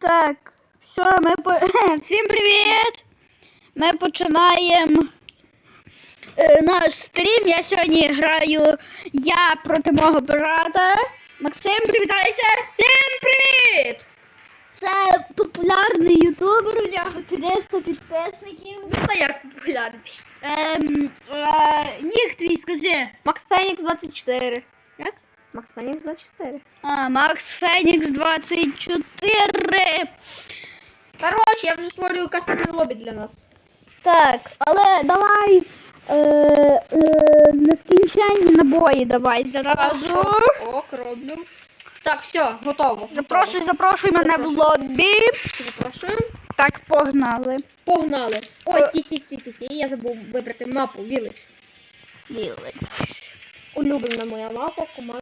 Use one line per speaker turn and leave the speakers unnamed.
Так, все, ми по... всім привіт! Ми починаємо е, наш стрім. Я сьогодні граю я проти мого брата. Максим, привітайся! Всім привіт! Це популярний ютубер, у нього 300 підписників.
Та як популярний.
Ем, е, нік твій, скажи.
Макс Фенікс 24. Макс Фенікс 24.
А, Макс Фенікс 24.
Коротше, я вже створюю кастомне лобі для нас.
Так, але давай е, е, нескінченні набої давай зразу.
Ок, роблю. Так, все, готово.
Запрошуй, запрошуй мене в лобі.
Запрошую.
Так, погнали.
Погнали. Ой, стій, стій, стій, стій, стій. Я забув вибрати мапу Village.
Вілич.
Улюблена моя мапа, команда.